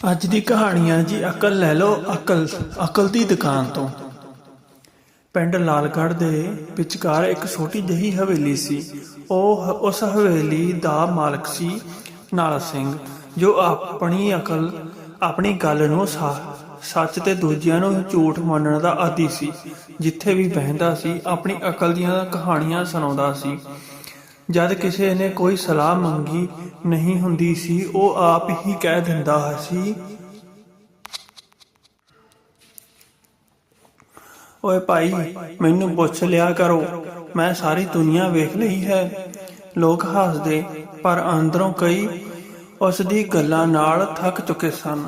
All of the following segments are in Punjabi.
ਅੱਜ ਦੀ ਕਹਾਣੀ ਆ ਜੀ, ਅਕਲ ਲੈ ਲਓ, ਅਕਲ ਅਕਲ ਦੀ ਦੁਕਾਨ ਤੋਂ। ਪਿੰਡ ਲਾਲਗੜ੍ਹ ਦੇ ਵਿਚਕਾਰ ਇੱਕ ਛੋਟੀ ਜਿਹੀ ਹਵੇਲੀ ਸੀ। ਉਹ ਉਸ ਹਵੇਲੀ ਦਾ ਮਾਲਕ ਸੀ ਨਾਲਾ ਸਿੰਘ, ਜੋ ਆਪਣੀ ਅਕਲ, ਆਪਣੀ ਗੱਲ ਨੂੰ ਸੱਚ ਤੇ ਦੂਜਿਆਂ ਨੂੰ ਝੂਠ ਮੰਨਣ ਦਾ ਆਦੀ ਸੀ। ਜਿੱਥੇ ਵੀ ਬਹਿੰਦਾ ਸੀ, ਆਪਣੀ ਅਕਲ ਦੀਆਂ ਕਹਾਣੀਆਂ ਸੁਣਾਉਂਦਾ ਸੀ। ਜਦ ਕਿਸੇ ਨੇ ਕੋਈ ਸਲਾਹ ਮੰਗੀ ਨਹੀਂ ਹੁੰਦੀ ਸੀ, ਉਹ ਆਪ ਹੀ ਕਹਿ ਦਿੰਦਾ ਸੀ, ਓਏ ਭਾਈ, ਮੈਨੂੰ ਪੁੱਛ ਲਿਆ ਕਰੋ, ਮੈਂ ਸਾਰੀ ਦੁਨੀਆ ਵੇਖ ਲਈ ਹੈ। ਲੋਕ ਹੱਸਦੇ, ਪਰ ਅੰਦਰੋਂ ਕਈ ਉਸ ਦੀ ਗੱਲਾਂ ਨਾਲ ਥੱਕ ਚੁੱਕੇ ਸਨ।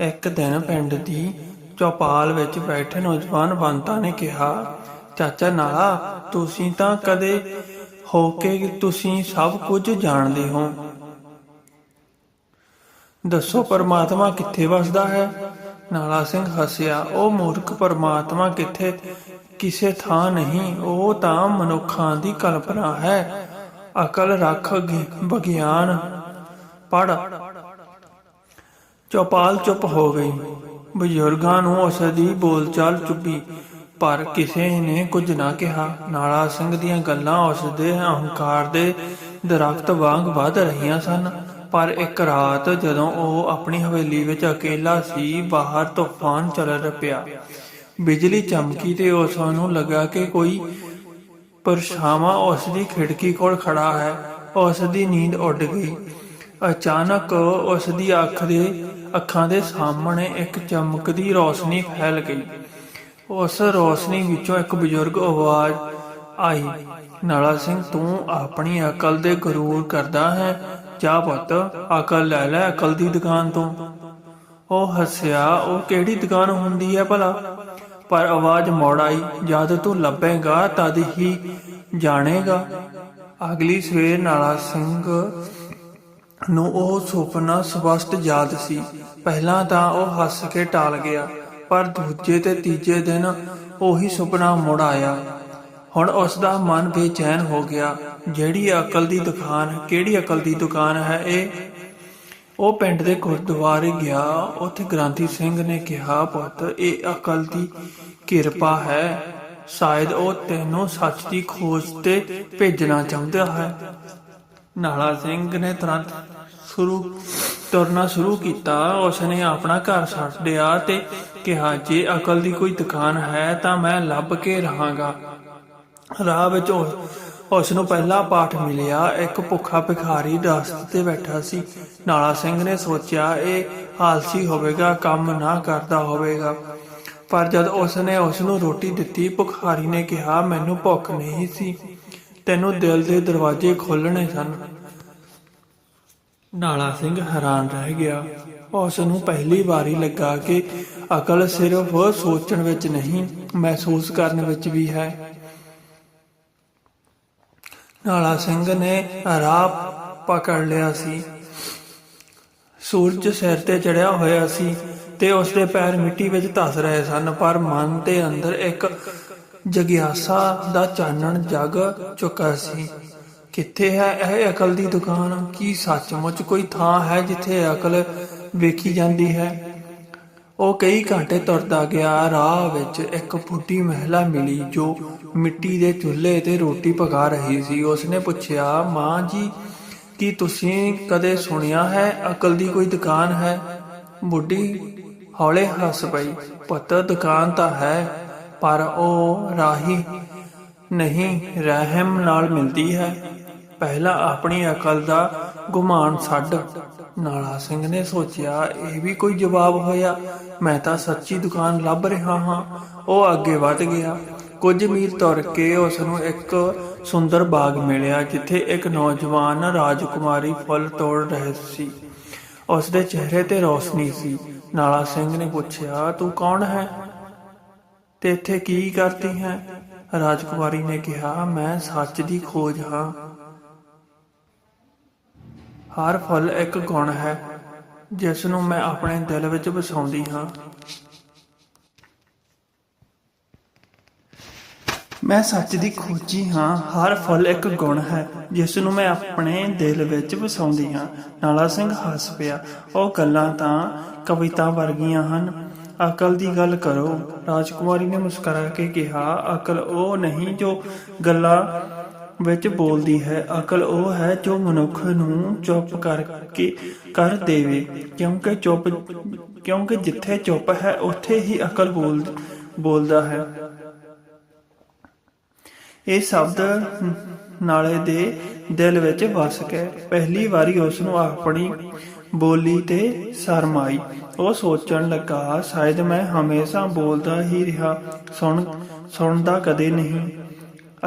ਇੱਕ ਦਿਨ ਪਿੰਡ ਦੀ ਚੌਪਾਲ ਵਿੱਚ ਬੈਠੇ ਨੌਜਵਾਨ ਬੰਤਾ ਨੇ ਕਿਹਾ, ਚਾਚਾ ਨਾਲਾ, ਤੁਸੀਂ ਤਾਂ ਕਦੇ ਹੋ ਕੇ ਤੁਸੀਂ ਸਭ ਕੁਝ ਜਾਣਦੇ ਹੋ। ਦੱਸੋ ਪਰਮਾਤਮਾ ਕਿੱਥੇ ਵਸਦਾ ਹੈ? ਨਾਲਾ ਸਿੰਘ ਹੱਸਿਆ, ਉਹ ਮੂਰਖ ਪਰਮਾਤਮਾ ਕਿੱਥੇ? ਕਿਸੇ ਥਾਂ ਨਹੀਂ, ਉਹ ਤਾਂ ਮਨੁੱਖਾਂ ਦੀ ਕਲਪਨਾ ਹੈ। ਅਕਲ ਰੱਖ ਵਿਗਿਆਨ ਪੜ ਚੌਪਾਲ ਚੁੱਪ ਹੋ ਗਈ। ਬਜ਼ੁਰਗਾਂ ਨੂੰ ਉਸ ਬੋਲਚਾਲ ਚੁੱਪੀ ਪਰ ਕਿਸੇ ਨੇ ਕੁਝ ਨਾ ਕਿਹਾ। ਨਾਲਾ ਸਿੰਘ ਦੀਆਂ ਗੱਲਾਂ ਉਸ ਦੇ ਅਹੰਕਾਰ ਦੇ ਦਰਖਤ ਵਾਂਗ ਵੱਧ ਰਹੀਆਂ ਸਨ। ਪਰ ਇੱਕ ਰਾਤ ਜਦੋਂ ਉਹ ਆਪਣੀ ਹਵੇਲੀ ਵਿੱਚ ਇਕੱਲਾ ਸੀ, ਬਾਹਰ ਤੂਫਾਨ ਚੱਲ ਪਿਆ ਬਿਜਲੀ ਚਮਕੀ ਤੇ ਉਸ ਨੂੰ ਲੱਗਾ ਕਿ ਕੋਈ ਪਰਛਾਵਾਂ ਉਸ ਦੀ ਖਿੜਕੀ ਕੋਲ ਖੜਾ ਹੈ। ਉਸ ਦੀ ਨੀਂਦ ਉੱਡ ਗਈ। ਅਚਾਨਕ ਉਸ ਦੀ ਅੱਖ ਦੇ ਅੱਖਾਂ ਦੇ ਸਾਹਮਣੇ ਇੱਕ ਚਮਕਦੀ ਰੋਸ਼ਨੀ ਫੈਲ ਗਈ। ਉਸ ਰੋਸ਼ਨੀ ਵਿੱਚੋਂ ਇੱਕ ਬਜ਼ੁਰਗ ਆਵਾਜ਼ ਆਈ, ਨਾਲਾ ਸਿੰਘ, ਤੂੰ ਆਪਣੀ ਅਕਲ ਦੇ ਗਰੂਰ ਕਰਦਾ ਹੈ। ਜਾ ਪੁੱਤ, ਅਕਲ ਲੈ ਲੈ ਅਕਲ ਦੀ ਦੁਕਾਨ ਤੋਂ। ਉਹ ਹੱਸਿਆ, ਉਹ ਕਿਹੜੀ ਦੁਕਾਨ ਹੁੰਦੀ ਹੈ ਭਲਾ? ਪਰ ਆਵਾਜ਼ ਮੋੜ ਆਈ, ਜਦ ਤੂੰ ਲੱਭੇਗਾ, ਤਦ ਹੀ ਜਾਣੇਗਾ। ਅਗਲੀ ਸਵੇਰ ਨਾਲਾ ਸਿੰਘ ਨੂੰ ਉਹ ਸੁਪਨਾ ਸਪਸ਼ਟ ਯਾਦ ਸੀ। ਪਹਿਲਾਂ ਤਾਂ ਉਹ ਹੱਸ ਕੇ ਟਾਲ ਗਿਆ ਪਰ ਦੂਜੇ ਤੇ ਤੀਜੇ ਦਿਨ ਉਹੀ ਸੁਪਨਾ ਮੁੜ ਆਇਆ। ਹੁਣ ਉਸ ਦਾ ਮਨ ਬੇਚੈਨ ਹੋ ਗਿਆ। ਜਿਹੜੀ ਅਕਲ ਦੀ ਦੁਕਾਨ, ਕਿਹੜੀ ਅਕਲ ਦੀ ਦੁਕਾਨ ਹੈ ਇਹ? ਉਹ ਪਿੰਡ ਦੇ ਗੁਰਦੁਆਰੇ ਗਿਆ। ਉੱਥੇ ਗ੍ਰਾਂਤੀ ਸਿੰਘ ਨੇ ਕਿਹਾ, ਪੁੱਤ, ਇਹ ਅਕਲ ਦੀ ਕਿਰਪਾ ਹੈ। ਸ਼ਾਇਦ ਉਹ ਤੈਨੂੰ ਸੱਚ ਦੀ ਖੋਜ ਤੇ ਭੇਜਣਾ ਚਾਹੁੰਦਾ ਹੈ। ਨਾਲਾ ਸਿੰਘ ਨੇ ਤੁਰੰਤ ਸ਼ੁਰੂ ਤੁਰਨਾ ਸ਼ੁਰੂ ਕੀਤਾ, ਉਸਨੇ ਆਪਣਾ ਘਰ ਛੱਡ ਦਿਆ ਤੇ ਕਿਹਾ, ਜੇ ਅਕਲ ਦੀ ਕੋਈ ਦੁਕਾਨ ਹੈ ਤਾਂ ਮੈਂ ਲੱਭ ਕੇ ਰਹਾਂਗਾ। ਰਾਹ ਵਿੱਚ ਉਸ ਨੂੰ ਪਹਿਲਾ ਪਾਠ ਮਿਲਿਆ। ਇੱਕ ਭੁੱਖਾ ਭਿਖਾਰੀ ਰਸਤੇ ਤੇ ਬੈਠਾ ਸੀ। ਨਾਲਾ ਸਿੰਘ ਨੇ ਸੋਚਿਆ, ਇਹ ਆਲਸੀ ਹੋਵੇਗਾ, ਕੰਮ ਨਾ ਕਰਦਾ ਹੋਵੇਗਾ। ਪਰ ਜਦ ਉਸਨੇ ਉਸ ਨੂੰ ਰੋਟੀ ਦਿੱਤੀ, ਭੁਖਾਰੀ ਨੇ ਕਿਹਾ, ਮੈਨੂੰ ਭੁੱਖ ਨਹੀਂ ਸੀ। ਤੈਨੂੰ ਦਿਲ ਦੇ ਦਰਵਾਜ਼ੇ ਖੋਲਣੇ ਸਨ। ਨਾਲਾ ਸਿੰਘ ਹੈਰਾਨ ਰਹਿ ਗਿਆ। ਉਸ ਨੂੰ ਪਹਿਲੀ ਵਾਰੀ ਲੱਗਾ ਕਿ ਅਕਲ ਸਿਰਫ ਸੋਚਣ ਵਿੱਚ ਨਹੀਂ, ਮਹਿਸੂਸ ਕਰਨ ਵਿੱਚ ਵੀ ਹੈ। ਨਾਲਾ ਸਿੰਘ ਨੇ ਰਾਹ ਪਕੜ ਲਿਆ ਸੀ। ਸੂਰਜ ਸਿਰ ਤੇ ਚੜਿਆ ਹੋਇਆ ਸੀ ਤੇ ਉਸ ਦੇ ਪੈਰ ਮਿੱਟੀ ਵਿੱਚ ਧਸ ਰਹੇ ਸਨ, ਪਰ ਮਨ ਦੇ ਅੰਦਰ ਇੱਕ ਜਗਿਆਸਾ ਦਾ ਚਾਨਣ ਜਗ ਚੁੱਕਾ ਸੀ। ਕਿੱਥੇ ਹੈ ਇਹ ਅਕਲ ਦੀ ਦੁਕਾਨ? ਕੀ ਸੱਚਮੁੱਚ ਕੋਈ ਥਾਂ ਹੈ ਜਿੱਥੇ ਅਕਲ ਵੇਖੀ ਜਾਂਦੀ ਹੈ? ਉਹ ਕਈ ਘੰਟੇ ਤੁਰਦਾ ਗਿਆ। ਰਾਹ ਵਿੱਚ ਇੱਕ ਬੁੱਢੀ ਮਹਿਲਾ ਮਿਲੀ, ਜੋ ਮਿੱਟੀ ਦੇ ਚੁੱਲ੍ਹੇ ਤੇ ਰੋਟੀ ਪਕਾ ਰਹੀ ਸੀ। ਉਸਨੇ ਪੁੱਛਿਆ, ਮਾਂ ਜੀ, ਕੀ ਤੁਸੀਂ ਕਦੇ ਸੁਣਿਆ ਹੈ ਅਕਲ ਦੀ ਕੋਈ ਦੁਕਾਨ ਹੈ? ਬੁੱਢੀ ਹੌਲੇ ਹੱਸ ਪਈ, ਪੁੱਤ, ਦੁਕਾਨ ਤਾਂ ਹੈ, ਪਰ ਉਹ ਰਾਹੀ ਨਹੀਂ, ਰਹਿਮ ਨਾਲ ਮਿਲਦੀ ਹੈ। ਪਹਿਲਾਂ ਆਪਣੀ ਅਕਲ ਦਾ ਗੁਮਾਨ ਛੱਡ। ਨਾਲਾ ਸਿੰਘ ਨੇ ਸੋਚਿਆ, ਇਹ ਵੀ ਕੋਈ ਜਵਾਬ ਹੋਇਆ। ਮੈਂ ਤਾਂ ਸੱਚੀ ਦੁਕਾਨ ਲੱਭ ਰਿਹਾ ਹਾਂ। ਉਹ ਅੱਗੇ ਵਧ ਗਿਆ। ਕੁਝ ਮੀਲ ਤੁਰ ਕੇ ਉਸ ਨੂੰ ਇੱਕ ਸੁੰਦਰ ਬਾਗ ਮਿਲਿਆ, ਜਿੱਥੇ ਇੱਕ ਨੌਜਵਾਨ ਰਾਜਕੁਮਾਰੀ ਫੁੱਲ ਤੋੜ ਰਹੀ ਸੀ। ਉਸ ਦੇ ਚਿਹਰੇ ਤੇ ਰੋਸ਼ਨੀ ਸੀ। ਨਾਲਾ ਸਿੰਘ ਨੇ ਪੁੱਛਿਆ, ਤੂੰ ਕੌਣ ਹੈ? ਤੇ ਇੱਥੇ ਕੀ ਕਰਦੀ ਹੈ? ਰਾਜਕੁਮਾਰੀ ਨੇ ਕਿਹਾ, ਮੈਂ ਸੱਚ ਦੀ ਖੋਜ ਹਾਂ। ਹਰ ਫੁੱਲ ਇੱਕ ਗੁਣ ਹੈ ਜਿਸ ਨੂੰ ਮੈਂ ਆਪਣੇ ਦਿਲ ਵਿੱਚ ਵਸਾਉਂਦੀ ਹਾਂ। ਮੈਂ ਸੱਚ ਦੀ ਖੋਜੀ ਹਾਂ, ਹਰ ਫੁੱਲ ਇੱਕ ਗੁਣ ਹੈ ਜਿਸ ਨੂੰ ਮੈਂ ਆਪਣੇ ਦਿਲ ਵਿੱਚ ਵਸਾਉਂਦੀ ਹਾਂ। ਨਾਲਾ ਸਿੰਘ ਹੱਸ ਪਿਆ, ਉਹ ਗੱਲਾਂ ਤਾਂ ਕਵਿਤਾ ਵਰਗੀਆਂ ਹਨ। ਅਕਲ ਦੀ ਗੱਲ ਕਰੋ, ਰਾਜਕੁਮਾਰੀ ਨੇ ਮੁਸਕਰਾ ਕੇ ਕਿਹਾ, ਅਕਲ ਉਹ ਨਹੀਂ ਜੋ ਗੱਲਾਂ ਵਿੱਚ ਬੋਲਦੀ ਹੈ, ਅਕਲ ਉਹ ਹੈ ਜੋ ਮਨੁੱਖ ਨੂੰ ਚੁੱਪ ਕਰਕੇ ਕਰ ਦੇਵੇ। ਕਿਉਂਕਿ ਚੁੱਪ, ਕਿਉਂਕਿ ਜਿੱਥੇ ਚੁੱਪ ਹੈ, ਉੱਥੇ ਹੀ ਅਕਲ ਬੋਲ, ਬੋਲਦਾ ਹੈ। ਇਹ ਸ਼ਬਦ ਨਾਲੇ ਦੇ ਦਿਲ ਵਿੱਚ ਵਸ ਗਏ ਪਹਿਲੀ ਵਾਰੀ ਉਸ ਨੂੰ ਆਪਣੀ ਬੋਲੀ ਤੇ ਸ਼ਰਮ ਆਈ ਉਹ ਸੋਚਣ ਲੱਗਾ, ਸ਼ਾਇਦ ਮੈਂ ਹਮੇਸ਼ਾ ਬੋਲਦਾ ਹੀ ਰਿਹਾ, ਸੁਣ, ਸੁਣਦਾ ਕਦੇ ਨਹੀਂ।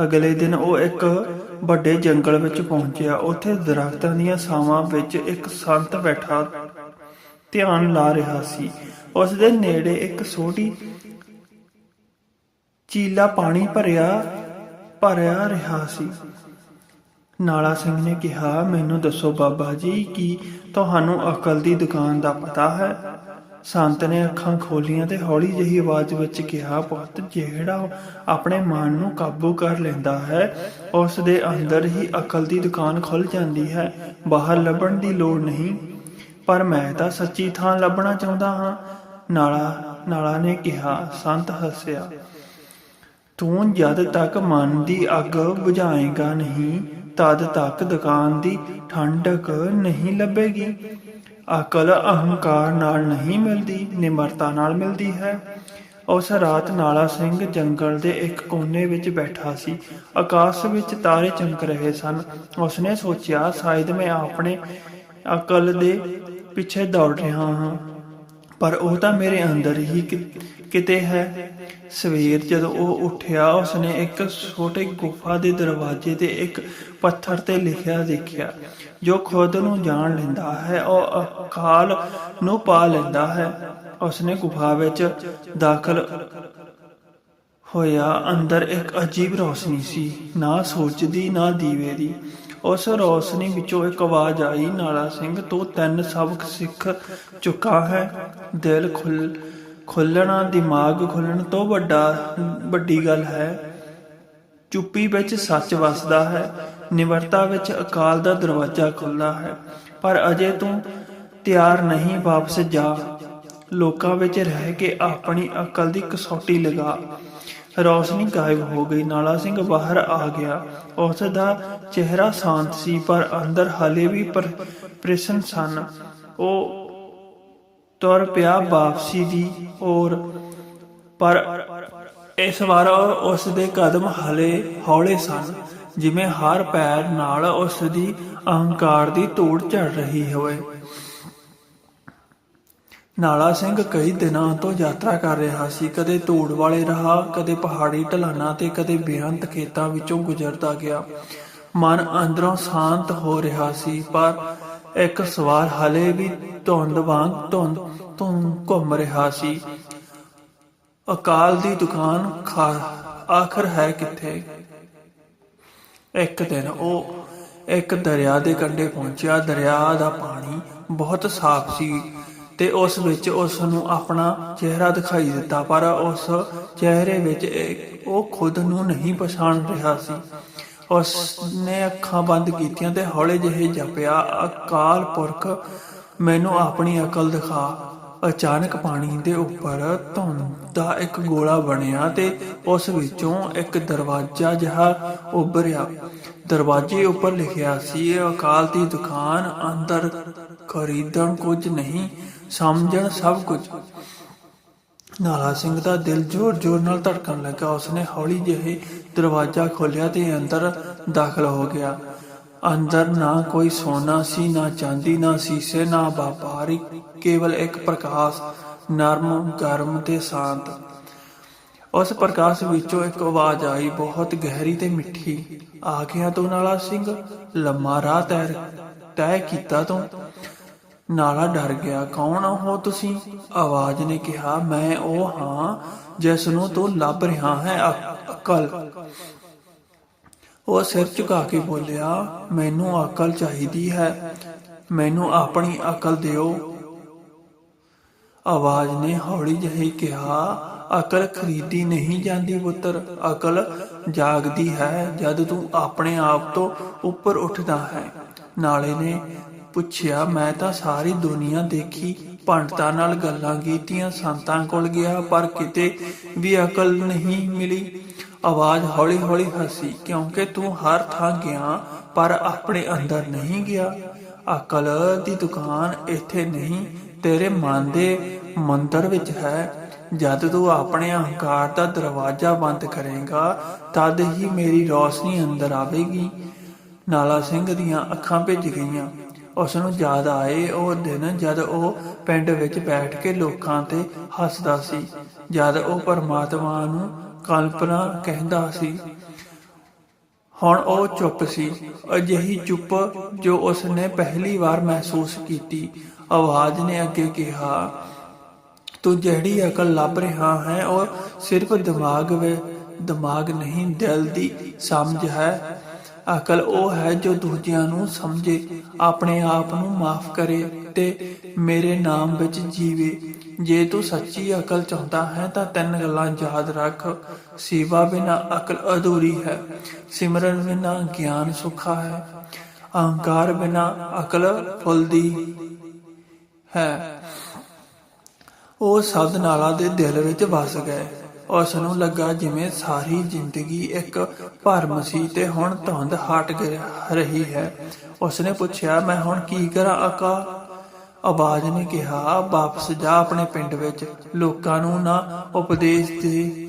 ਅਗਲੇ ਦਿਨ ਉਹ ਇੱਕ ਵੱਡੇ ਜੰਗਲ ਵਿੱਚ ਪਹੁੰਚਿਆ। ਉੱਥੇ ਦਰਖਤਾਂ ਦੀਆਂ ਛਾਵਾਂ ਵਿੱਚ ਇੱਕ ਸੰਤ ਬੈਠਾ ਧਿਆਨ ਲਾ ਰਿਹਾ ਸੀ। ਉਸ ਦੇ ਨੇੜੇ ਇੱਕ ਛੋਟੀ ਚੀਲਾ ਪਾਣੀ ਭਰਿਆ ਭਰਿਆ ਰਿਹਾ ਸੀ। ਨਾਲਾ ਸਿੰਘ ਨੇ ਕਿਹਾ, ਮੈਨੂੰ ਦੱਸੋ ਬਾਬਾ ਜੀ, ਕੀ ਤੁਹਾਨੂੰ ਅਕਲ ਦੀ ਦੁਕਾਨ ਦਾ ਪਤਾ ਹੈ? ਸੰਤ ਨੇ ਅੱਖਾਂ ਖੋਲੀਆਂ ਤੇ ਹੌਲੀ ਜਿਹੀ ਆਵਾਜ਼ ਵਿੱਚ ਕਿਹਾ, ਪੁੱਤ, ਜਿਹੜਾ ਆਪਣੇ ਮਨ ਨੂੰ ਕਾਬੂ ਕਰ ਲੈਂਦਾ ਹੈ, ਉਸ ਦੇ ਅੰਦਰ ਹੀ ਅਕਲ ਦੀ ਦੁਕਾਨ ਖੁੱਲ ਜਾਂਦੀ ਹੈ। ਬਾਹਰ ਲੱਭਣ ਦੀ ਲੋੜ ਨਹੀਂ। ਪਰ ਮੈਂ ਤਾਂ ਸੱਚੀ ਥਾਂ ਲੱਭਣਾ ਚਾਹੁੰਦਾ ਹਾਂ। ਨਾਲਾ ਨਾਲਾ ਨੇ ਕਿਹਾ। ਸੰਤ ਹੱਸਿਆ, ਤੂੰ ਜਦ ਤੱਕ ਮਨ ਦੀ ਅੱਗ ਬੁਝਾਏਗਾ ਨਹੀਂ, ਤਦ ਤੱਕ ਦੁਕਾਨ ਦੀ ਠੰਡਕ ਨਹੀਂ ਲੱਭੇਗੀ। ਅਕਲ ਅਹੰਕਾਰ ਨਾਲ ਨਹੀਂ ਮਿਲਦੀ, ਨਿਮਰਤਾ ਨਾਲ ਮਿਲਦੀ ਹੈ। ਉਸ ਰਾਤ ਨਾਲਾ ਸਿੰਘ ਜੰਗਲ ਦੇ ਇੱਕ ਕੋਨੇ ਵਿੱਚ ਬੈਠਾ ਸੀ। ਆਕਾਸ਼ ਵਿੱਚ ਤਾਰੇ ਚਮਕ ਰਹੇ ਸਨ। ਉਸਨੇ ਸੋਚਿਆ, ਸ਼ਾਇਦ ਮੈਂ ਆਪਣੇ ਅਕਲ ਦੇ ਪਿੱਛੇ ਦੌੜ ਰਿਹਾ ਹਾਂ, ਪਰ ਉਹ ਤਾਂ ਮੇਰੇ ਅੰਦਰ ਹੀ ਕਿਤੇ ਹੈ? ਸਵੇਰ ਜਦੋਂ ਉਹ ਉੱਠਿਆ, ਉਸਨੇ ਇੱਕ ਛੋਟੇ ਗੁਫਾ ਦੇ ਦਰਵਾਜ਼ੇ ਤੇ ਇੱਕ ਪੱਥਰ ਤੇ ਲਿਖਿਆ, ਦੇਖਿਆ, ਜੋ ਖੁਦ ਨੂੰ ਜਾਣ ਲੈਂਦਾ ਹੈ, ਉਹ ਅਕਾਲ ਨੂੰ ਪਾ ਲੈਂਦਾ ਹੈ। ਉਸਨੇ ਗੁਫਾ ਵਿੱਚ ਦਾਖਲ ਹੋਇਆ। ਅੰਦਰ ਇੱਕ ਅਜੀਬ ਰੌਸ਼ਨੀ ਸੀ, ਨਾ ਸੋਚਦੀ, ਨਾ ਦੀਵੇ ਦੀ ਉਸ ਰੋਸ਼ਨੀ ਵਿੱਚੋਂ ਇੱਕ ਆਵਾਜ਼ ਆਈ, ਨਾਲਾ ਸਿੰਘ, ਤੋਂ ਤਿੰਨ ਸਬਕ ਸਿੱਖ ਚੁੱਕਾ ਹੈ। ਦਿਲ ਖੁੱਲ ਖੁੱਲਣਾ, ਦਿਮਾਗ ਖੁੱਲਣ ਤੋਂ ਵੱਡਾ, ਵੱਡੀ ਗੱਲ ਹੈ। ਚੁੱਪੀ ਵਿੱਚ ਸੱਚ ਵਸਦਾ ਹੈ, ਨਿਵਰਤਾ ਵਿੱਚ ਅਕਾਲ ਦਾ ਦਰਵਾਜ਼ਾ ਖੁੱਲ੍ਹਾ ਹੈ। ਪਰ ਅਜੇ ਤੂੰ ਤਿਆਰ ਨਹੀਂ, ਵਾਪਸ ਜਾ। ਲੋਕਾਂ ਵਿੱਚ ਰਹਿ ਕੇ ਆਪਣੀ ਅਕਲ ਦੀ ਕਸੌਟੀ ਲਗਾ। ਰੌਸ਼ਨੀ ਗਾਇਬ ਹੋ ਗਈ, ਨਾਲਾ ਸਿੰਘ ਬਾਹਰ ਆ ਗਿਆ। ਉਸ ਦਾ ਚਿਹਰਾ ਸ਼ਾਂਤ ਸੀ, ਪਰ ਅੰਦਰ ਹਲੇ ਵੀ ਪ੍ਰਸ਼ਨ ਸਨ। ਉਹ ਤੁਰ ਪਿਆ ਵਾਪਸੀ ਦੀ ਔਰ, ਪਰ ਇਸ ਵਾਰ ਉਸ ਦੇ ਕਦਮ ਹਲੇ ਹੌਲੇ ਸਨ, ਜਿਵੇਂ ਹਰ ਪੈਰ ਨਾਲ ਉਸ ਦੀ ਅਹੰਕਾਰ ਦੀ ਧੂੜ ਝੜ ਰਹੀ ਹੋਵੇ। ਨਾਲਾ ਸਿੰਘ ਕਈ ਦਿਨਾਂ ਤੋਂ ਯਾਤਰਾ ਕਰ ਰਿਹਾ ਸੀ, ਕਦੇ ਧੂੜ ਵਾਲੇ ਰਾਹ, ਕਦੇ ਪਹਾੜੀ ਢਲਾਨਾਂ ਤੇ ਕਦੇ ਬੇਅੰਤ ਖੇਤਾਂ ਵਿੱਚੋਂ ਗੁਜ਼ਰਦਾ ਗਿਆ। ਮਨ ਅੰਦਰੋਂ ਸ਼ਾਂਤ ਹੋ ਰਿਹਾ ਸੀ, ਪਰ ਇੱਕ ਸਵਾਲ ਹਲੇ ਵੀ ਧੁੰਦ ਵਾਂਗ ਧੁੰਦ ਤੋਂ ਘੁੰਮ ਰਿਹਾ ਸੀ। ਅਕਾਲ ਦੀ ਦੁਕਾਨ ਆਖਰ ਹੈ ਕਿੱਥੇ? ਇੱਕ ਦਿਨ ਉਹ ਇੱਕ ਦਰਿਆ ਦੇ ਕੰਢੇ ਪਹੁੰਚਿਆ। ਦਰਿਆ ਦਾ ਪਾਣੀ ਬਹੁਤ ਸਾਫ਼ ਸੀ ਤੇ ਉਸ ਵਿੱਚ ਉਸ ਨੂੰ ਆਪਣਾ ਚਿਹਰਾ ਦਿਖਾਈ ਦਿੱਤਾ, ਪਰ ਉਸ ਚਿਹਰੇ ਵਿੱਚ ਉਹ ਖੁਦ ਨੂੰ ਨਹੀਂ ਪਛਾਣ ਰਿਹਾ ਸੀ। ਉਸ ਨੇ ਅੱਖਾਂ ਬੰਦ ਕੀਤੀਆਂ ਤੇ ਹੌਲੇ ਜਿਹੇ ਜਪਿਆ, ਅਕਾਲ ਪੁਰਖ, ਮੈਨੂੰ ਆਪਣੀ ਅਕਲ ਦਿਖਾ। ਅਚਾਨਕ ਪਾਣੀ ਦੇ ਉੱਪਰ ਧੁੰਦ ਦਾ ਇੱਕ ਗੋਲਾ ਬਣਿਆ ਤੇ ਉਸ ਵਿੱਚੋਂ ਇੱਕ ਦਰਵਾਜ਼ਾ ਜਿਹਾ ਉੱਭਰਿਆ। ਦਰਵਾਜ਼ੇ ਉੱਪਰ ਲਿਖਿਆ ਸੀ, ਅਕਾਲ ਦੀ ਦੁਕਾਨ ਅੰਦਰ ਖਰੀਦਣ ਕੁਝ ਨਹੀਂ, ਸਮਝਣ ਸਭ ਕੁਝ। ਨਾਲਾ ਸਿੰਘ ਦਾ ਦਿਲ ਜ਼ੋਰ-ਜ਼ੋਰ ਨਾਲ ਧੜਕਣ ਲੱਗਾ। ਉਸਨੇ ਹੌਲੀ ਜਿਹੇ ਦਰਵਾਜ਼ਾ ਖੋਲ੍ਹਿਆ ਤੇ ਅੰਦਰ ਦਾਖਲ ਹੋ ਗਿਆ। ਅੰਦਰ ਨਾ ਕੋਈ ਸੋਨਾ ਸੀ, ਨਾ ਚਾਂਦੀ, ਨਾ ਸੀਸੇ, ਨਾ ਵਪਾਰੀ, ਕੇਵਲ ਇੱਕ ਪ੍ਰਕਾਸ਼, ਨਰਮ, ਗਰਮ ਤੇ ਸ਼ਾਂਤ। ਉਸ ਪ੍ਰਕਾਸ਼ ਵਿੱਚੋਂ ਇੱਕ ਆਵਾਜ਼ ਆਈ, ਬਹੁਤ ਗਹਿਰੀ ਤੇ ਮਿੱਠੀ। ਆ ਗਿਆ ਤੂੰ ਨਾਲਾ ਸਿੰਘ, ਲੰਮਾ ਰਾਹ ਤੈਅ ਤੈਅ ਕੀਤਾ ਤੋਂ? ਨਾਲਾ ਡਰ ਗਿਆ। ਕੌਣ ਹੋ ਤੁਸੀਂ? ਆਵਾਜ਼ ਨੇ ਕਿਹਾ, ਮੈਂ ਉਹ ਹਾਂ ਜਿਸ ਨੂੰ ਤੂੰ ਲੱਭ ਰਿਹਾ ਹੈ ਅਕਲ। ਉਹ ਸਿਰ ਝੁਕਾ ਕੇ ਬੋਲਿਆ, ਮੈਨੂੰ ਅਕਲ ਚਾਹੀਦੀ ਹੈ। ਮੈਨੂੰ ਆਪਣੀ ਅਕਲ ਦਿਓ। ਆਵਾਜ਼ ਨੇ ਹੌਲੀ ਜਿਹੀ ਕਿਹਾ, ਅਕਲ ਖਰੀਦੀ ਨਹੀਂ ਜਾਂਦੀ ਪੁੱਤਰ। ਅਕਲ ਜਾਗਦੀ ਹੈ ਜਦ ਤੂੰ ਆਪਣੇ ਆਪ ਤੋਂ ਉੱਪਰ ਉੱਠਦਾ ਹੈ। ਨਾਲੇ ਨੇ ਪੁੱਛਿਆ, ਮੈਂ ਤਾਂ ਸਾਰੀ ਦੁਨੀਆ ਦੇਖੀ ਪੰਡਤਾਂ ਨਾਲ ਗੱਲਾਂ ਕੀਤੀਆਂ, ਸੰਤਾਂ ਕੋਲ ਗਿਆ, ਪਰ ਕਿਤੇ ਵੀ ਅਕਲ ਨਹੀਂ ਮਿਲੀ। ਆਵਾਜ਼ ਹੌਲੀ ਹੌਲੀ ਹੱਸੀ, ਕਿਉਂਕਿ ਤੂੰ ਹਰ ਥਾਂ ਗਿਆ, ਪਰ ਆਪਣੇ ਅੰਦਰ ਨਹੀਂ ਗਿਆ। ਅਕਲ ਦੀ ਦੁਕਾਨ ਇੱਥੇ ਨਹੀਂ, ਤੇਰੇ ਮਨ ਦੇ ਮੰਦਰ ਵਿੱਚ ਹੈ। ਜਦ ਤੂੰ ਆਪਣੇ ਅਹੰਕਾਰ ਦਾ ਦਰਵਾਜ਼ਾ ਬੰਦ ਕਰੇਗਾ, ਤਦ ਹੀ ਮੇਰੀ ਰੋਸ਼ਨੀ ਅੰਦਰ ਆਵੇਗੀ। ਨਾਲਾ ਸਿੰਘ ਦੀਆਂ ਅੱਖਾਂ ਭਿੱਜ ਗਈਆਂ। ਉਸ ਨੂੰ ਯਾਦ ਆਏ। ਉਹ ਦਿਨ ਜਦ ਉਹ ਪਿੰਡ ਵਿੱਚ ਬੈਠ ਕੇ ਲੋਕਾਂ ਤੇ ਹੱਸਦਾ ਸੀ, ਜਦ ਉਹ ਪਰਮਾਤਮਾ ਨੂੰ ਕਲਪਨਾ ਕਹਿੰਦਾ ਸੀ, ਹੁਣ ਉਹ ਚੁੱਪ ਸੀ। ਅਜਿਹੀ ਚੁੱਪ ਜੋ ਉਸਨੇ ਪਹਿਲੀ ਵਾਰ ਮਹਿਸੂਸ ਕੀਤੀ। ਆਵਾਜ਼ ਨੇ ਅੱਗੇ ਕਿਹਾ, ਤੂੰ ਜਿਹੜੀ ਅਕਲ ਲੱਭ ਰਿਹਾ ਹੈ, ਉਹ ਸਿਰਫ ਦਿਮਾਗ ਵਿੱਚ ਦਿਮਾਗ ਨਹੀਂ, ਦਿਲ ਦੀ ਸਮਝ ਹੈ। ਅਕਲ ਉਹ ਹੈ ਜੋ ਦੂਜਿਆਂ ਨੂੰ ਸਮਝੇ, ਆਪਣੇ ਆਪ ਨੂੰ ਮਾਫ ਕਰੇ ਤੇ ਮੇਰੇ ਨਾਮ ਵਿੱਚ ਜੀਵੇ। ਜੇ ਤੂੰ ਸੱਚੀ ਅਕਲ ਚਾਹੁੰਦਾ ਹੈ ਤਾਂ ਤਿੰਨ ਗੱਲਾਂ ਯਾਦ ਰੱਖ। ਸੇਵਾ ਬਿਨਾ ਅਕਲ ਅਧੂਰੀ ਹੈ, ਸਿਮਰਨ ਬਿਨਾ ਗਿਆਨ ਸੁੱਖਾ ਹੈ, ਅਹੰਕਾਰ ਬਿਨਾ ਅਕਲ ਫੁੱਲਦੀ ਹੈ। ਉਹ ਸ਼ਬਦ ਨਾਲਾ ਦੇ ਦਿਲ ਵਿੱਚ ਵਸ ਗਏ। ਉਸ ਨੂੰ ਲੱਗਾ ਜਿਵੇਂ ਸਾਰੀ ਜ਼ਿੰਦਗੀ ਇੱਕ ਭਰਮ ਸੀ ਤੇ ਹੁਣ ਧੁੰਦ ਹਟ ਰਹੀ ਹੈ। ਉਸ ਨੇ ਪੁੱਛਿਆ, ਮੈਂ ਹੁਣ ਕੀ ਕਰਾਂ ਆਕਾ ਆਵਾਜ਼ ਨੇ ਕਿਹਾ, ਵਾਪਸ ਜਾ ਆਪਣੇ ਪਿੰਡ ਵਿੱਚ। ਲੋਕਾਂ ਨੂੰ ਨਾ ਉਪਦੇਸ਼ ਦੇ।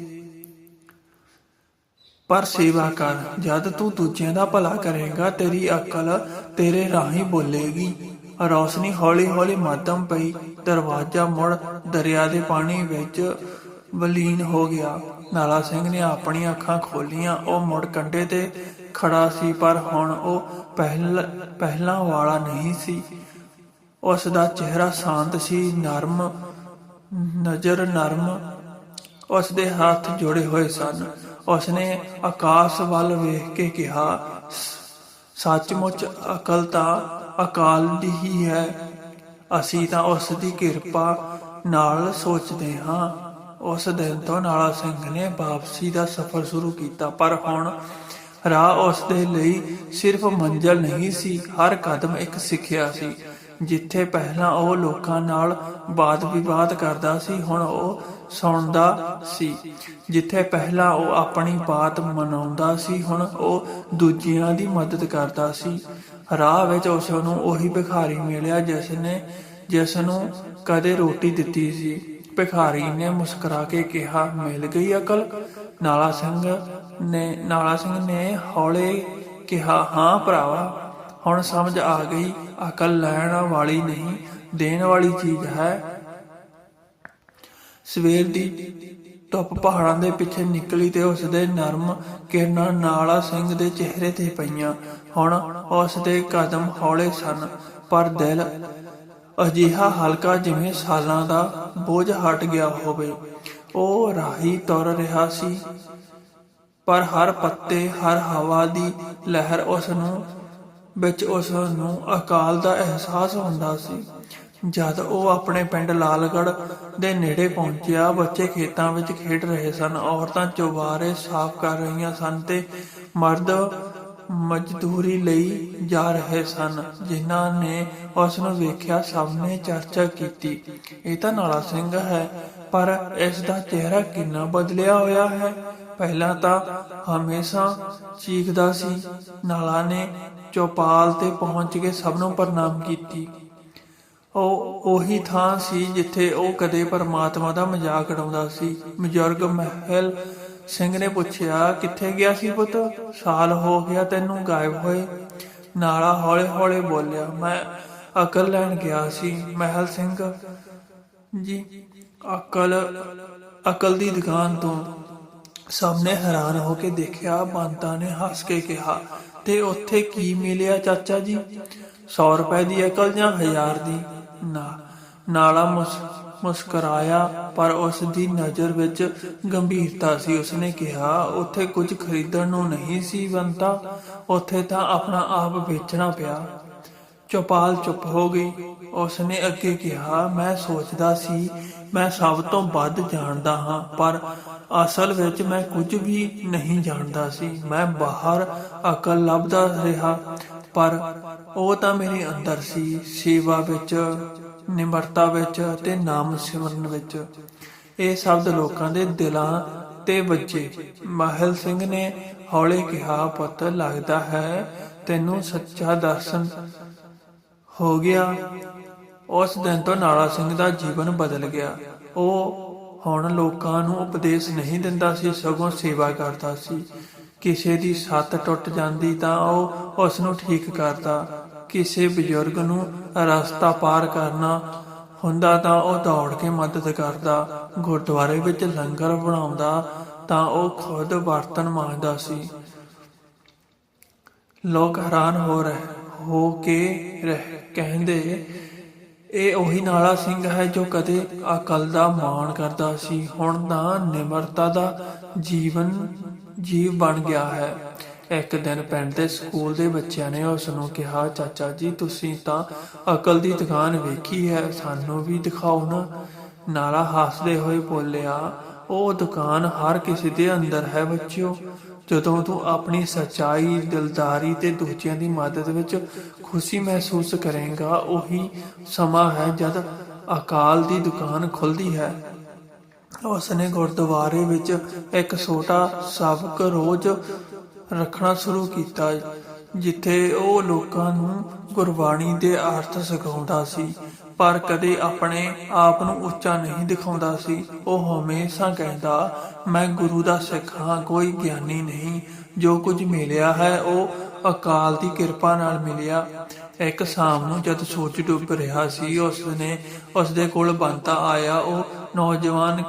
ਪਰ ਸੇਵਾ ਕਰ। ਜਦ ਤੂੰ ਦੂਜਿਆਂ ਦਾ ਭਲਾ ਕਰੇਗਾ, ਤੇਰੀ ਅਕਲ ਤੇਰੇ ਰਾਹੀਂ ਬੋਲੇਗੀ। ਰੌਸ਼ਨੀ ਹੌਲੀ ਹੌਲੀ ਮਾਧਮ ਪਈ। ਦਰਵਾਜ਼ਾ ਮੁੜ ਦਰਿਆ ਦੇ ਪਾਣੀ ਵਿੱਚ ਵਲੀਨ ਹੋ ਗਿਆ। ਨਾਲਾ ਸਿੰਘ ਨੇ ਆਪਣੀਆਂ ਅੱਖਾਂ ਖੋਲੀਆਂ। ਉਹ ਮੁੜ ਕੰਢੇ ਤੇ ਖੜਾ ਸੀ, ਪਰ ਹੁਣ ਉਹ ਪਹਿਲ, ਪਹਿਲਾਂ ਵਾਲਾ ਨਹੀਂ ਸੀ। ਉਸ ਦਾ ਚਿਹਰਾ ਸ਼ਾਂਤ ਸੀ, ਨਰਮ, ਨਜ਼ਰ ਨਰਮ। ਉਸ ਦੇ ਹੱਥ ਜੋੜੇ ਹੋਏ ਸਨ। ਉਸ ਨੇ ਆਕਾਸ਼ ਵੱਲ ਵੇਖ ਕੇ ਕਿਹਾ ਸੱਚਮੁੱਚ ਅਕਲ ਤਾਂ ਅਕਾਲ ਦੀ ਹੀ ਹੈ। ਅਸੀਂ ਤਾਂ ਉਸ ਦੀ ਕਿਰਪਾ ਨਾਲ ਸੋਚਦੇ ਹਾਂ। ਉਸ ਦਿਨ ਤੋਂ ਨਾਲਾ ਸਿੰਘ ਨੇ ਵਾਪਸੀ ਦਾ ਸਫ਼ਰ ਸ਼ੁਰੂ ਕੀਤਾ, ਪਰ ਹੁਣ ਰਾਹ ਉਸ ਦੇ ਲਈ ਸਿਰਫ ਮੰਜ਼ਲ ਨਹੀਂ ਸੀ, ਹਰ ਕਦਮ ਇੱਕ ਸਿੱਖਿਆ ਸੀ, ਜਿੱਥੇ ਪਹਿਲਾਂ ਉਹ ਲੋਕਾਂ ਨਾਲ ਬਾਤ ਵਿਵਾਦ ਕਰਦਾ ਸੀ, ਹੁਣ ਉਹ ਸੁਣਦਾ ਸੀ, ਜਿੱਥੇ ਪਹਿਲਾਂ ਉਹ ਆਪਣੀ ਬਾਤ ਮਨਾਉਂਦਾ ਸੀ, ਹੁਣ ਉਹ ਦੂਜਿਆਂ ਦੀ ਮਦਦ ਕਰਦਾ ਸੀ। ਰਾਹ ਵਿੱਚ ਉਸ ਨੂੰ ਉਹੀ ਭਿਖਾਰੀ ਮਿਲਿਆ, ਜਿਸ ਨੇ, ਜਿਸ ਨੂੰ ਕਦੇ ਰੋਟੀ ਦਿੱਤੀ ਸੀ। ਭਿਖਾਰੀ ਨੇ ਮੁਸਕਰਾ ਕੇ ਕਿਹਾ, ਮਿਲ ਗਈ ਅਕਲ? ਨਾਲਾ ਸਿੰਘ ਨੇ, ਨਾਲਾ ਸਿੰਘ ਨੇ ਹੌਲੇ ਕਿਹਾ, ਹਾਂ ਭਰਾਵਾ, ਹੁਣ ਸਮਝ ਆ ਗਈ, ਅਕਲ ਲੈਣ ਵਾਲੀ ਨਹੀਂ, ਦੇਣ ਵਾਲੀ ਚੀਜ਼ ਹੈ। ਸਵੇਰ ਦੀ ਧੁੱਪ ਪਹਾੜਾਂ ਦੇ ਪਿੱਛੇ ਨਿਕਲੀ ਤੇ ਉਸ ਦੇ ਨਰਮ ਕਿਰਨਾਂ ਨਾਲਾ ਸਿੰਘ ਦੇ ਚਿਹਰੇ ਤੇ ਪਈਆਂ। ਹੁਣ ਉਸ ਦੇ ਕਦਮ ਹੌਲੇ ਸਨ, ਪਰ ਦਿਲ ਅਜਿਹਾ ਹਲਕਾ ਜਿਵੇਂ ਸਾਲਾਂ ਦਾ ਬੋਝ ਹਟ ਗਿਆ ਹੋਵੇ, ਉਹ ਰਾਹੀ ਤੁਰ ਰਿਹਾ ਸੀ। ਪਰ ਹਰ ਪੱਤੇ, ਹਰ ਹਵਾ ਦੀ ਲਹਿਰ ਉਸ ਨੂੰ ਵਿੱਚ ਉਸ ਨੂੰ ਅਕਾਲ ਦਾ ਅਹਿਸਾਸ ਹੁੰਦਾ ਸੀ। ਜਦ ਉਹ ਆਪਣੇ ਪਿੰਡ ਲਾਲਗੜ੍ਹ ਦੇ ਨੇੜੇ ਪਹੁੰਚਿਆ, ਬੱਚੇ ਖੇਤਾਂ ਵਿੱਚ ਖੇਡ ਰਹੇ ਸਨ, ਔਰਤਾਂ ਚੁਬਾਰੇ ਸਾਫ਼ ਕਰ ਰਹੀਆਂ ਸਨ ਤੇ ਮਰਦ ਮਜ਼ਦੂਰੀ ਲਈ ਜਾ ਰਹੇ ਸਨ, ਜਿਨ੍ਹਾਂ ਨੇ ਉਸ ਨੂੰ ਵੇਖਿਆ ਸਭ ਨੇ ਚਰਚਾ ਕੀਤੀ। ਇਹ ਤਾਂ ਨਾਲਾ ਸਿੰਘ ਹੈ, ਪਰ ਇਸ ਦਾ ਚਿਹਰਾ ਕਿੰਨਾ ਬਦਲਿਆ ਹੋਇਆ ਹੈ। ਪਹਿਲਾਂ ਤਾਂ ਹਮੇਸ਼ਾ ਚੀਖਦਾ ਸੀ, ਨਾਲਾ ਨੇ ਚੌਪਾਲ ਤੇ ਪਹੁੰਚ ਕੇ ਸਭ ਨੂੰ ਪ੍ਰਣਾਮ ਕੀਤੀ। ਉਹ ਉਹੀ ਥਾਂ ਸੀ ਜਿੱਥੇ ਉਹ ਕਦੇ ਪਰਮਾਤਮਾ ਦਾ ਮਜ਼ਾਕ ਉਡਾਉਂਦਾ ਸੀ। ਬਜ਼ੁਰਗ ਮਹਿਲ ਸਿੰਘ ਨੇ ਪੁੱਛਿਆ, ਕਿੱਥੇ ਗਿਆ ਸੀ ਪੁੱਤ? ਸਾਲ ਹੋ ਗਿਆ ਤੈਨੂੰ ਗਾਇਬ ਹੋਏ। ਨਾਲਾ ਹੌਲੇ ਹੌਲੇ ਬੋਲਿਆ, ਮੈਂ ਅਕਲ ਲੈਣ ਗਿਆ ਸੀ, ਮਹਿਲ ਸਿੰਘ। ਜੀ, ਅਕਲ ਅਕਲ ਦੀ ਦੁਕਾਨ ਤੋਂ ਸਾਹਮਣੇ ਹੈਰਾਨ ਹੋ ਕੇ ਦੇਖਿਆ, ਬੰਤਾ ਨੇ ਹੱਸ ਕੇ ਕਿਹਾ, ਤੇ ਉੱਥੇ ਕੀ ਮਿਲਿਆ ਚਾਚਾ ਜੀ? 100 ਰੁਪਏ ਦੀ ਅਕਲ ਜਾਂ 1000 ਦੀ? ਨਾ, ਨਾਲਾ ਮੁਸ ਮੁਸਕਰਾਇਆ, ਪਰ ਉਸ ਦੀ ਨਜ਼ਰ ਵਿੱਚ ਗੰਭੀਰਤਾ ਸੀ। ਉਸਨੇ ਕਿਹਾ, ਉੱਥੇ ਕੁਝ ਖਰੀਦਣ ਨੂੰ ਨਹੀਂ ਸੀ ਬੰਤਾ ਉੱਥੇ ਤਾਂ ਆਪਣਾ ਆਪ ਵੇਚਣਾ ਪਿਆ। ਚੌਪਾਲ ਚੁੱਪ ਹੋ ਗਈ। ਉਸਨੇ ਅੱਗੇ ਕਿਹਾ, ਮੈਂ ਸੋਚਦਾ ਸੀ, ਮੈਂ ਸਭ ਤੋਂ ਵੱਧ ਜਾਣਦਾ ਹਾਂ, ਪਰ ਅਸਲ ਵਿੱਚ ਮੈਂ ਕੁਝ ਵੀ ਨਹੀਂ ਜਾਣਦਾ ਸੀ। ਮੈਂ ਬਾਹਰ ਅਕਲ ਲੱਭਦਾ ਰਿਹਾ, ਪਰ ਉਹ ਤਾਂ ਮੇਰੇ ਅੰਦਰ ਸੀ। ਸੇਵਾ ਵਿੱਚ ਨਿਮਰਤਾ ਵਿੱਚ ਤੇ ਨਾਮ ਸਿਮਰਨ ਵਿੱਚ। ਇਹ ਸ਼ਬਦ ਲੋਕਾਂ ਦੇ ਦਿਲਾਂ ਤੇ ਵੱਜੇ। ਮਾਹਲ ਸਿੰਘ ਨੇ ਹੌਲੇ ਕਿਹਾ, ਪੁੱਤ, ਲੱਗਦਾ ਹੈ ਤੈਨੂੰ ਸੱਚਾ ਦਰਸ਼ਨ ਹੋ ਗਿਆ। ਉਸ ਦਿਨ ਤੋਂ ਨਾਲਾ ਸਿੰਘ ਦਾ ਜੀਵਨ ਬਦਲ ਗਿਆ। ਉਹ ਹੁਣ ਲੋਕਾਂ ਨੂੰ ਉਪਦੇਸ਼ ਨਹੀਂ ਦਿੰਦਾ ਸੀ, ਸਗੋਂ ਸੇਵਾ ਕਰਦਾ ਸੀ। ਕਿਸੇ ਦੀ ਸੱਤ ਟੁੱਟ ਜਾਂਦੀ ਤਾਂ ਉਹ ਉਸ ਨੂੰ ਠੀਕ ਕਰਦਾ। ਕਿਸੇ ਬਜ਼ੁਰਗ ਨੂੰ ਰਸਤਾ ਪਾਰ ਕਰਨਾ ਹੁੰਦਾ ਤਾਂ ਉਹ ਦੌੜ ਕੇ ਮਦਦ ਕਰਦਾ। ਗੁਰਦੁਆਰੇ ਵਿੱਚ ਲੰਗਰ ਬਣਾਉਂਦਾ ਤਾਂ ਉਹ ਖੁਦ ਬਰਤਨ ਮਾਂਜਦਾ ਸੀ। ਲੋਕ ਹੈਰਾਨ ਹੋ ਰਹੇ, ਹੋ ਕੇ ਰਹਿ, ਕਹਿੰਦੇ, ਇਹ ਉਹੀ ਨਾਲਾ ਸਿੰਘ ਹੈ ਜੋ ਕਦੇ ਅਕਲ ਦਾ ਮਾਣ ਕਰਦਾ ਸੀ। ਹੁਣ ਤਾਂ ਨਿਮਰਤਾ ਦਾ ਜੀਵਨ ਜੀਵ ਬਣ ਗਿਆ ਹੈ। ਇੱਕ ਦਿਨ ਪਿੰਡ ਦੇ ਸਕੂਲ ਦੇ ਬੱਚਿਆਂ ਨੇ ਉਸ ਨੂੰ ਕਿਹਾ, ਚਾਚਾ ਜੀ, ਤੁਸੀਂ ਤਾਂ ਅਕਲ ਦੀ ਦੁਕਾਨ ਵੇਖੀ ਹੈ, ਸਾਨੂੰ ਵੀ ਦਿਖਾਓ ਨਾ। ਨਾਲਾ ਹੱਸਦੇ ਹੋਏ ਬੋਲਿਆ, ਉਹ ਦੁਕਾਨ ਹਰ ਕਿਸੇ ਦੇ ਅੰਦਰ ਹੈ ਬੱਚਿਓ। ਜਦੋਂ ਤੂੰ ਆਪਣੀ ਸਚਾਈ, ਦਿਲਦਾਰੀ ਤੇ ਦੂਜਿਆਂ ਦੀ ਮਦਦ ਵਿੱਚ ਖੁਸ਼ੀ ਮਹਿਸੂਸ ਕਰੇਗਾ, ਉਹੀ ਸਮਾਂ ਹੈ ਜਦ ਅਕਾਲ ਦੀ ਦੁਕਾਨ ਖੁੱਲਦੀ ਹੈ। ਉਸਨੇ ਗੁਰਦੁਆਰੇ ਵਿੱਚ ਇੱਕ ਛੋਟਾ ਸਬਕ ਰੋਜ਼ ਰੱਖਣਾ ਸ਼ੁਰੂ ਕੀਤਾ। ਜਿੱਥੇ ਉਹ ਲੋਕਾਂ ਨੂੰ ਗੁਰਬਾਣੀ ਦੇ ਅਰਥ ਸਿਖਾਉਂਦਾ ਸੀ, ਪਰ ਕਦੇ ਆਪਣੇ ਆਪ ਨੂੰ ਉੱਚਾ ਨਹੀਂ ਦਿਖਾਉਂਦਾ ਸੀ। ਉਹ ਹਮੇਸ਼ਾ ਕਹਿੰਦਾ, ਮੈਂ ਗੁਰੂ ਦਾ ਸਿੱਖ ਹਾਂ, ਕੋਈ ਗਿਆਨੀ ਨਹੀਂ। ਜੋ ਕੁਝ ਮਿਲਿਆ ਹੈ, ਉਹ ਅਕਾਲ ਦੀ ਕਿਰਪਾ ਨਾਲ ਮਿਲਿਆ। ਇੱਕ ਸ਼ਾਮ ਨੂੰ ਜਦ ਸੂਰਜ ਡੁੱਬ ਰਿਹਾ ਸੀ, ਉਸਨੇ, ਉਸਦੇ ਕੋਲ ਬੰਤਾ ਆਇਆ। ਉਹ ਨੌਜਵਾਨ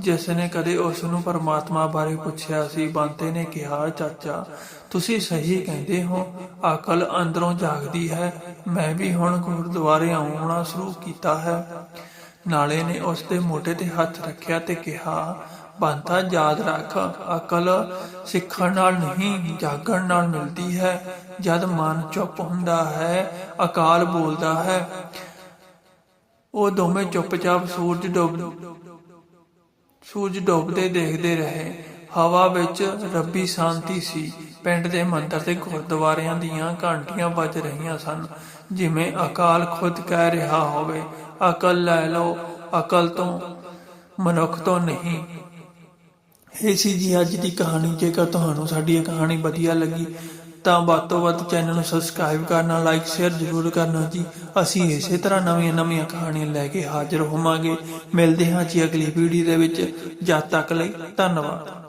ਜਿਸ ਨੇ ਕਦੇ ਉਸ ਨੂੰ ਪਰਮਾਤਮਾ ਬਾਰੇ ਪੁੱਛਿਆ ਸੀ, ਬੰਤੇ ਨੇ ਕਿਹਾ, ਚਾਚਾ, ਤੁਸੀਂ ਸਹੀ ਕਹਿੰਦੇ ਹੋ, ਅਕਲ ਅੰਦਰੋਂ ਜਾਗਦੀ ਹੈ, ਮੈਂ ਵੀ ਹੁਣ ਗੁਰਦੁਆਰੇ ਆਉਣਾ ਸ਼ੁਰੂ ਕੀਤਾ ਹੈ। ਨਾਲੇ ਨੇ ਉਸ ਦੇ ਮੋਢੇ ਤੇ ਹੱਥ ਰੱਖਿਆ ਤੇ ਕਿਹਾ, ਬੰਤਾ, ਯਾਦ ਰੱਖ, ਅਕਲ ਸਿੱਖਣ ਨਾਲ ਨਹੀਂ, ਜਾਗਣ ਨਾਲ ਮਿਲਦੀ ਹੈ। ਜਦ ਮਨ ਚੁੱਪ ਹੁੰਦਾ ਹੈ, ਅਕਾਲ ਬੋਲਦਾ ਹੈ ਉਹ ਦੋਵੇਂ ਚੁੱਪਚਾਪ ਸੂਰਜ ਡੁੱਬ ਸੂਰਜ ਡੁੱਬਦੇ ਦੇਖਦੇ ਰਹੇ। ਹਵਾ ਵਿੱਚ ਰੱਬੀ ਸ਼ਾਂਤੀ ਸੀ। ਪਿੰਡ ਦੇ ਮੰਦਰ ਤੇ ਗੁਰਦੁਆਰਿਆਂ ਦੀਆਂ ਘੰਟੀਆਂ ਵੱਜ ਰਹੀਆਂ ਸਨ। ਜਿਵੇਂ ਅਕਾਲ ਖੁਦ ਕਹਿ ਰਿਹਾ ਹੋਵੇ, ਅਕਲ ਲੈ ਲਓ, ਅਕਲ ਤੋਂ ਮਨੁੱਖ ਤੋਂ ਨਹੀਂ। ਇਹ ਸੀ ਜੀ ਅੱਜ ਦੀ ਕਹਾਣੀ। ਜੇਕਰ ਤੁਹਾਨੂੰ ਸਾਡੀ ਇਹ ਕਹਾਣੀ ਵਧੀਆ ਲੱਗੀ ਤਾਂ ਵੱਧ ਤੋਂ ਵੱਧ ਚੈਨਲ ਨੂੰ ਸਬਸਕ੍ਰਾਈਬ ਕਰਨਾ ਲਾਈਕ ਸ਼ੇਅਰ ਜ਼ਰੂਰ ਕਰਨਾ ਜੀ। ਅਸੀਂ ਇਸੇ ਤਰ੍ਹਾਂ ਨਵੀਆਂ ਨਵੀਆਂ ਕਹਾਣੀਆਂ ਲੈ ਕੇ ਹਾਜ਼ਰ ਹੋਵਾਂਗੇ। ਮਿਲਦੇ ਹਾਂ ਜੀ ਅਗਲੀ ਵੀਡੀਓ ਦੇ ਵਿੱਚ। ਜਦ ਤੱਕ ਲਈ ਧੰਨਵਾਦ।